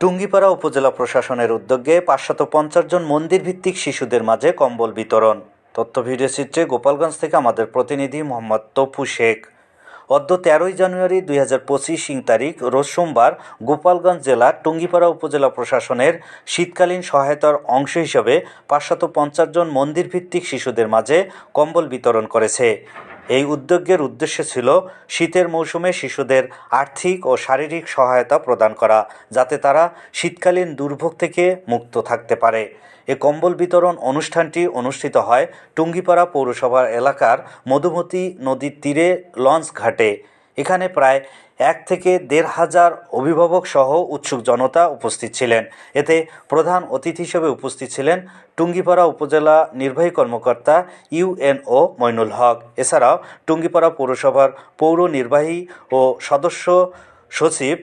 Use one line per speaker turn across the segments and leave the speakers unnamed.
টুঙ্গিপাড়া উপজেলা প্রশাসনের উদ্যোগে পাঁচশত পঞ্চাশ জন মন্দির ভিত্তিক শিশুদের মাঝে কম্বল বিতরণ। তথ্য ভিডিও চিত্রে গোপালগঞ্জ থেকে আমাদের প্রতিনিধি মোহাম্মদ তপু শেখ। অদ্য তেরোই জানুয়ারি দুই হাজার পঁচিশ ইং তারিখ, রোজ সোমবার গোপালগঞ্জ জেলার টুঙ্গিপাড়া উপজেলা প্রশাসনের শীতকালীন সহায়তার অংশ হিসেবে পাঁচশত পঞ্চাশ জন মন্দির ভিত্তিক শিশুদের মাঝে কম্বল বিতরণ করেছে। এই উদ্যোগের উদ্দেশ্য ছিল শীতের মৌসুমে শিশুদের আর্থিক ও শারীরিক সহায়তা প্রদান করা, যাতে তারা শীতকালীন দুর্ভোগ থেকে মুক্ত থাকতে পারে। এ কম্বল বিতরণ অনুষ্ঠানটি অনুষ্ঠিত হয় টুঙ্গিপাড়া পৌরসভার এলাকার মধুমতি নদীর তীরে লঞ্চ ঘাটে এখানে প্রায় এক থেকে দেড় হাজার অভিভাবক সহ উৎসুক জনতা উপস্থিত ছিলেন। এতে প্রধান অতিথি হিসেবে উপস্থিত ছিলেন টুঙ্গিপাড়া উপজেলা নির্বাহী কর্মকর্তা ইউএনও মইনুল হক। এছাড়াও টুঙ্গিপাড়া পৌরসভার পৌর নির্বাহী ও সদস্য সচিব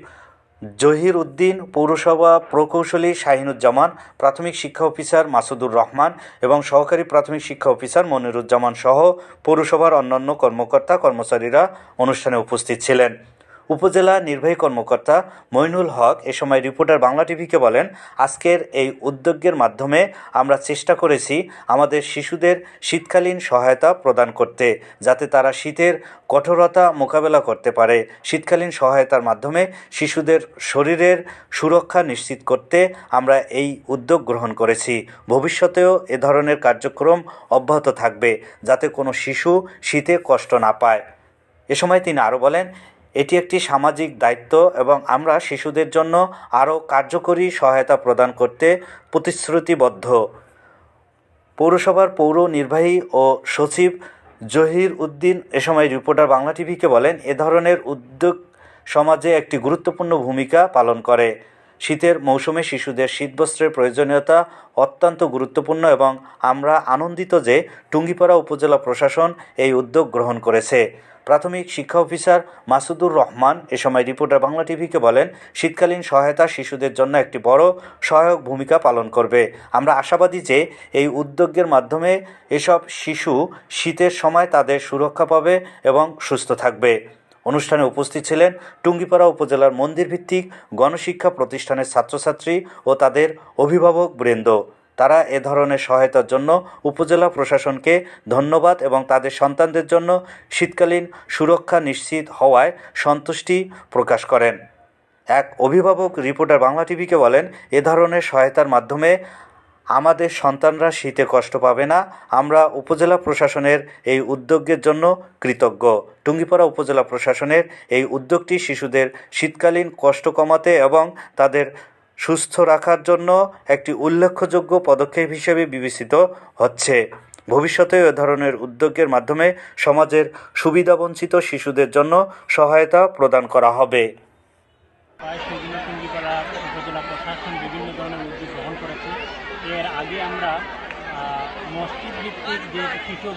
জহির উদ্দিন, পৌরসভা প্রকৌশলী শাহিনুজ্জামান, প্রাথমিক শিক্ষা অফিসার মাসুদুর রহমান এবং সহকারী প্রাথমিক শিক্ষা অফিসার মনিরুজ্জামান সহ পৌরসভার অন্যান্য কর্মকর্তা কর্মচারীরা অনুষ্ঠানে উপস্থিত ছিলেন। উপজেলা নির্বাহী কর্মকর্তা মইনুল হক এ সময় রিপোর্টার বাংলা টিভিকে বলেন, আজকের এই উদ্যোগের মাধ্যমে আমরা চেষ্টা করেছি আমাদের শিশুদের শীতকালীন সহায়তা প্রদান করতে, যাতে তারা শীতের কঠোরতা মোকাবেলা করতে পারে। শীতকালীন সহায়তার মাধ্যমে শিশুদের শরীরের সুরক্ষা নিশ্চিত করতে আমরা এই উদ্যোগ গ্রহণ করেছি। ভবিষ্যতেও এ ধরনের কার্যক্রম অব্যাহত থাকবে, যাতে কোনো শিশু শীতে কষ্ট না পায়। এ সময় তিনি আরও বলেন এটি একটি সামাজিক দায়িত্ব এবং আমরা শিশুদের জন্য আরও কার্যকরী সহায়তা প্রদান করতে প্রতিশ্রুতিবদ্ধ। পৌরসভার পৌর নির্বাহী ও সচিব জহির উদ্দিন এ সময় রিপোর্টার বাংলা টিভিকে বলেন, এ ধরনের উদ্যোগ সমাজে একটি গুরুত্বপূর্ণ ভূমিকা পালন করে। শীতের মৌসুমে শিশুদের শীতবস্ত্রের প্রয়োজনীয়তা অত্যন্ত গুরুত্বপূর্ণ এবং আমরা আনন্দিত যে টুঙ্গিপাড়া উপজেলা প্রশাসন এই উদ্যোগ গ্রহণ করেছে। প্রাথমিক শিক্ষা অফিসার মাসুদুর রহমান এ সময় রিপোর্টার বাংলা টিভিকে বলেন, শীতকালীন সহায়তা শিশুদের জন্য একটি বড় সহায়ক ভূমিকা পালন করবে। আমরা আশাবাদী যে এই উদ্যোগের মাধ্যমে এসব শিশু শীতের সময় তাদের সুরক্ষা পাবে এবং সুস্থ থাকবে। অনুষ্ঠানে উপস্থিত ছিলেন টুঙ্গিপাড়া উপজেলার মন্দির ভিত্তিক গণশিক্ষা প্রতিষ্ঠানের ছাত্রছাত্রী ও তাদের অভিভাবক বৃন্দ। তারা এ ধরনের সহায়তার জন্য উপজেলা প্রশাসনকে ধন্যবাদ এবং তাদের সন্তানদের জন্য শীতকালীন সুরক্ষা নিশ্চিত হওয়ায় সন্তুষ্টি প্রকাশ করেন। এক অভিভাবক রিপোর্টার বাংলা টিভিকে বলেন, এ ধরনের সহায়তার মাধ্যমে আমাদের সন্তানরা শীতে কষ্ট পাবে না। আমরা উপজেলা প্রশাসনের এই উদ্যোগের জন্য কৃতজ্ঞ। টুঙ্গিপাড়া উপজেলা প্রশাসনের এই উদ্যোগটি শিশুদের শীতকালীন কষ্ট কমাতে এবং তাদের সুস্থ রাখার জন্য একটি উল্লেখযোগ্য পদক্ষেপ হিসেবে বিবেচিত হচ্ছে। ভবিষ্যতে এ ধরনের উদ্যোগের মাধ্যমে সমাজের সুবিধাবঞ্চিত শিশুদের জন্য সহায়তা প্রদান করা হবে।
এর আগে আমরা মসজিদ ভিত্তিক যে শিশু